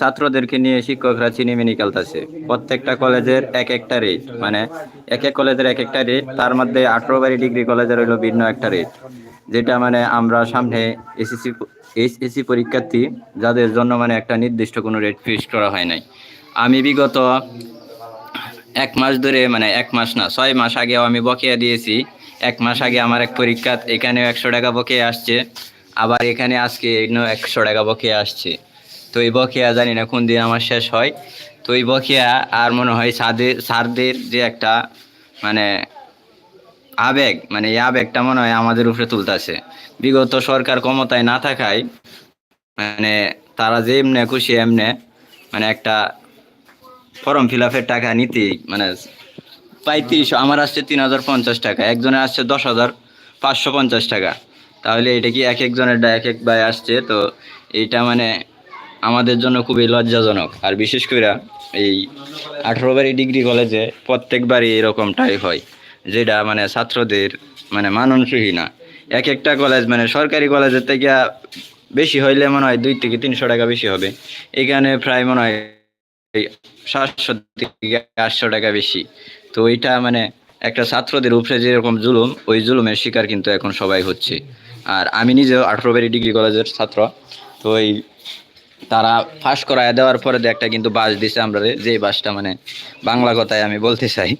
ছাত্রদেরকে নিয়ে শিক্ষকরা চিনিমিনি খেলতেছে। প্রত্যেকটা কলেজের এক একটা রেট মানে এক এক কলেজের এক একটা রেট তার মধ্যে আঠারো বাড়ি ডিগ্রি কলেজের হইল ভিন্ন একটা রেট যেটা মানে আমরা সামনে এসএসসি এইচএসসি পরীক্ষার্থী, যাদের জন্য মানে একটা নির্দিষ্ট কোনো রেট ফিক্স করা হয় নাই। আমি বিগত এক মাস ধরে মানে এক মাস না, ছয় মাস আগেও আমি বকেয়া দিয়েছি। এক মাস আগে আমার এক পরীক্ষা এখানেও একশো টাকা বকেয়া আসছে, আবার এখানে আজকে একশো টাকা বকেয়া আসছে। তো এই বকেয়া জানি না কোন দিন আমার শেষ হয়। তো এই বকেয়া আর মনে হয় সাদের স্যারদের যে একটা মানে আবেগ মানে এই আবেগটা মনে হয় আমাদের উপরে তুলতেছে। বিগত সরকার ক্ষমতায় না থাকায় মানে তারা যে এমনে খুশি এমনে মানে একটা ফর্ম ফিল আপের টাকা নিতেই মানে পঁয়ত্রিশশো আমার আসছে তিন হাজার পঞ্চাশ টাকা, একজনের আসছে দশ হাজার পাঁচশো পঞ্চাশ টাকা। তাহলে এটা কি এক একজনের এক এক ভাই আসছে? তো এইটা মানে আমাদের জন্য খুবই লজ্জাজনক। আর বিশেষ করে এই আঠারো বাড়ি ডিগ্রি কলেজে প্রত্যেকবারই এরকমটাই হয়, যেটা মানে ছাত্রদের মানে মানানসই না। এক একটা কলেজ মানে সরকারি কলেজের থেকে বেশি হইলে মনে হয় দুই থেকে তিনশো টাকা বেশি হবে। এখানে প্রায় মনে হয় সাতশো থেকে আটশো টাকা বেশি। তো এটা মানে একটা ছাত্রদের উপরে যেরকম জুলুম, ওই জুলুমের শিকার কিন্তু এখন সবাই হচ্ছে। আর আমি নিজেও আঠারো বাড়ি ডিগ্রি কলেজের ছাত্র, তো এই তারা ফাঁস করায় দেওয়ার পরে একটা কিন্তু বাস দিছে আমরা যে বাসটা মানে বাংলা কথায় আমি বলতে চাই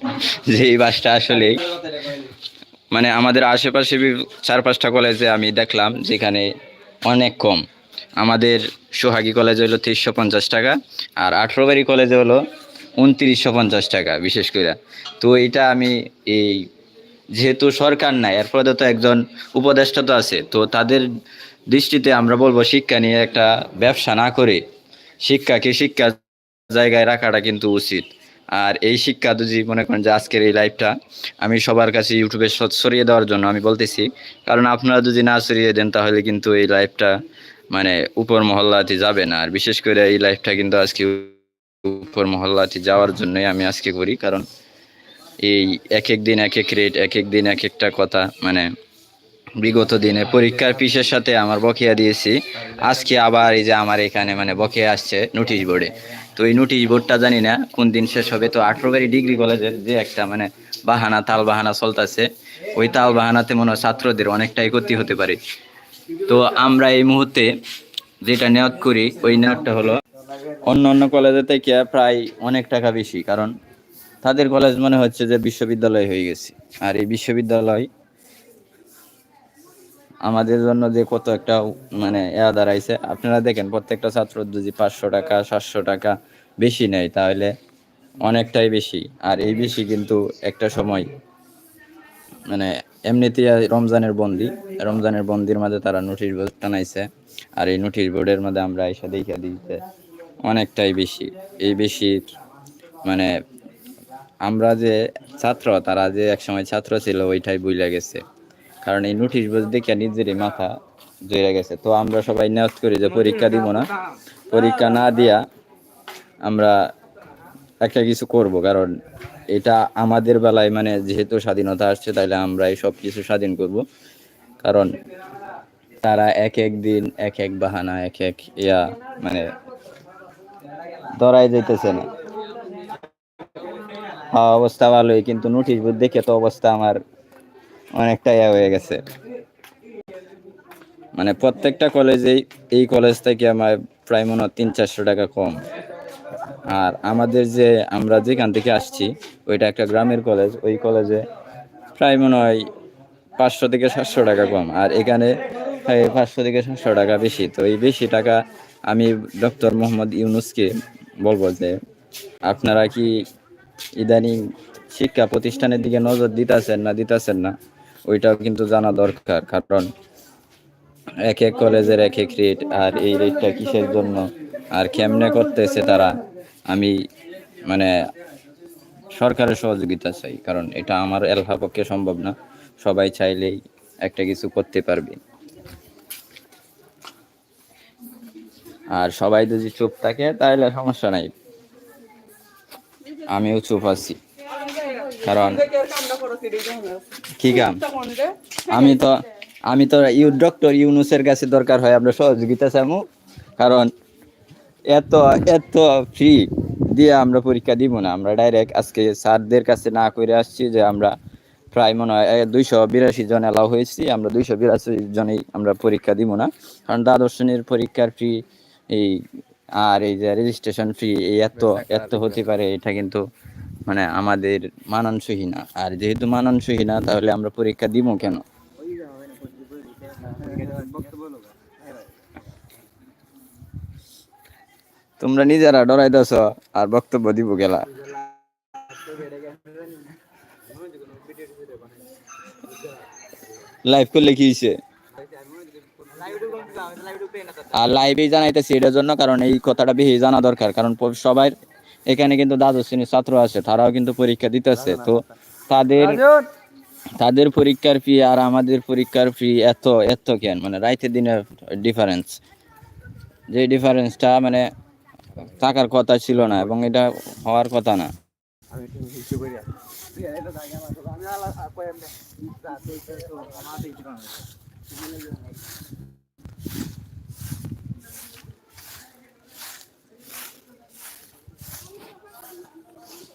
যে এই বাসটা আসলেই মানে আমাদের আশেপাশে চার পাঁচটা কলেজে আমি দেখলাম যেখানে অনেক কম। আমাদের সোহাগী কলেজে হলো তেইশশো পঞ্চাশ টাকা আর আঠেরো বাড়ি কলেজে হলো উনত্রিশশো পঞ্চাশ টাকা বিশেষ করে। তো এটা আমি এই যেহেতু সরকার নাই এরপরে তো একজন উপদেষ্টা তো আছে, তো তাদের দৃষ্টিতে আমরা বলব শিক্ষা নিয়ে একটা ব্যবসা না করে শিক্ষাকে শিক্ষার জায়গায় রাখাটা কিন্তু উচিত। আর এই শিক্ষা যদি মনে করেন যে আজকের এই লাইভটা আমি সবার কাছে ইউটিউবে স- ছড়িয়ে দেওয়ার জন্য আমি বলতেছি, কারণ আপনারা যদি না ছড়িয়ে দেন তাহলে কিন্তু এই লাইভটা মানে উপর মহল্লাতে যাবে না। আর বিশেষ করে এই লাইভটা কিন্তু আজকে উপর মহল্লাতে যাওয়ার জন্যই আমি আজকে করি, কারণ এই এক এক দিন এক এক রেট এক এক দিন এক একটা কথা মানে বিগত দিনে পরীক্ষার পিসের সাথে আমার বকেয়া দিয়েছি। আজকে আবার এই যে আমার এখানে মানে বকেয়া আসছে নোটিশ বোর্ডে তো এই নোটিশ বোর্ডটা জানি না কোন দিন শেষ হবে। তো আঠারো বাড়ি ডিগ্রি কলেজের যে একটা মানে বাহানা, তাল বাহানা চলতেছে, ওই তাল বাহানাতে মনে হয় ছাত্রদের অনেকটাই ক্ষতি হতে পারে। তো আমরা এই মুহূর্তে যেটা নিয়োগ করি, ওই নিয়োগটা হলো অন্য অন্য কলেজের থেকে প্রায় অনেক টাকা বেশি। কারণ তাদের কলেজ মনে হচ্ছে যে বিশ্ববিদ্যালয় হয়ে গেছে। আর এই বিশ্ববিদ্যালয় আমাদের জন্য যে কত একটা মানে এয়া দাঁড়াইছে। আপনারা দেখেন, প্রত্যেকটা ছাত্র যদি পাঁচশো টাকা, সাতশো টাকা বেশি নেয়, তাহলে অনেকটাই বেশি। আর এই বেশি কিন্তু একটা সময় মানে এমনিতেই আর রমজানের বন্দি। রমজানের বন্দির মাঝে তারা নোটিশ বোর্ড টানাইছে। আর এই নোটিশ বোর্ডের মধ্যে আমরা এসে দেখে দিতে অনেকটাই বেশি। এই বেশির মানে আমরা যে ছাত্র, তারা যে একসময় ছাত্র ছিল, ওইটাই বুঝলে গেছে। কারণ এই নোটিশ বোর্ড দেখে নিজেরই মাথা জেরে গেছে। তো আমরা সবাই নিয়ত করি যে পরীক্ষা দিব না। পরীক্ষা না দিয়া আমরা একটা কিছু করব, কারণ এটা আমাদের বেলায় মানে যেহেতু স্বাধীনতা আসছে, তাইলে আমরা এই সব কিছু স্বাধীন করব। কারণ তারা এক এক দিন, এক এক বাহানা, এক এক ইয়া মানে ধরাই যাইতেছে না। হ্যাঁ অবস্থা ভালোই, কিন্তু নোটিশ বোর্ড দেখে তো অবস্থা আমার অনেকটা ইয়া হয়ে গেছে। মানে প্রত্যেকটা কলেজেই এই কলেজ থেকে আমার প্রায় মনে তিন চারশো টাকা কম। আর আমাদের যে আমরা যেখান থেকে আসছি, ওইটা একটা গ্রামের কলেজ, ওই কলেজে প্রায় মনে হয় পাঁচশো থেকে সাতশো টাকা কম। আর এখানে পাঁচশো থেকে সাতশো টাকা বেশি। তো এই বেশি টাকা আমি ডক্টর মোহাম্মদ ইউনুসকে বলব যে, আপনারা কি ইদানিং শিক্ষা প্রতিষ্ঠানের দিকে নজর দিতেছেন না দিতেছেন না? ওইটাও কিন্তু জানা দরকার, কারণ এক এক কলেজের এক এক রেট আর এই রেটটা কিসের জন্য, আর কেমনে করতেছে তারা, আমি মানে সরকারের সহযোগিতা চাই, কারণ এটা আমার এলাকা পক্ষে সম্ভব না, সবাই চাইলেই একটা কিছু করতে পারবে। আর সবাই যদি চুপ থাকে, তাহলে সমস্যা নাই। আমিও চুপ আছি। কারণ কি কাম আমি তো আমি তো ইউ, ডক্টর ইউনুসের কাছে দরকার হয়, আমরা সহযোগিতা চামু। কারণ এত এত ফ্রি দিয়ে আমরা পরীক্ষা দিব না। আমরা ডাইরেক্ট আজকে স্যারদের কাছে না করে আসছি যে আমরা প্রায় মনে হয় দুইশো বিরাশি জন এলাও হয়েছি। আমরা দুইশো বিরাশি জনেই আমরা পরীক্ষা দিব না। কারণ দ্বাদশ শ্রেণির পরীক্ষার ফি এই, আর এই যে রেজিস্ট্রেশন ফি এই এত এত হতে পারে, এটা কিন্তু মানে আমাদের মানানসই না। আর যেহেতু মানানসই না, তাহলে আমরা পরীক্ষা দিব কেন? তোমরা নিজেরা ডরাই ডরাইতেছ আর বক্তব্য দিব গেলা। লাইভ করলে কি হয়েছে আর লাইভে জানাইতেছি এটার জন্য, কারণ এই কথাটা বেশি জানা দরকার, কারণ সবাই এখানে কিন্তু দ্বাদশ শ্রেণির ছাত্র আছে তারাও কিন্তু পরীক্ষা দিতেছে তো তাদের তাদের পরীক্ষার ফি আর আমাদের পরীক্ষার ফি এত এত কেন মানে রাইতের দিনের ডিফারেন্স যে ডিফারেন্সটা মানে থাকার কথা ছিল না এবং এটা হওয়ার কথা না আমি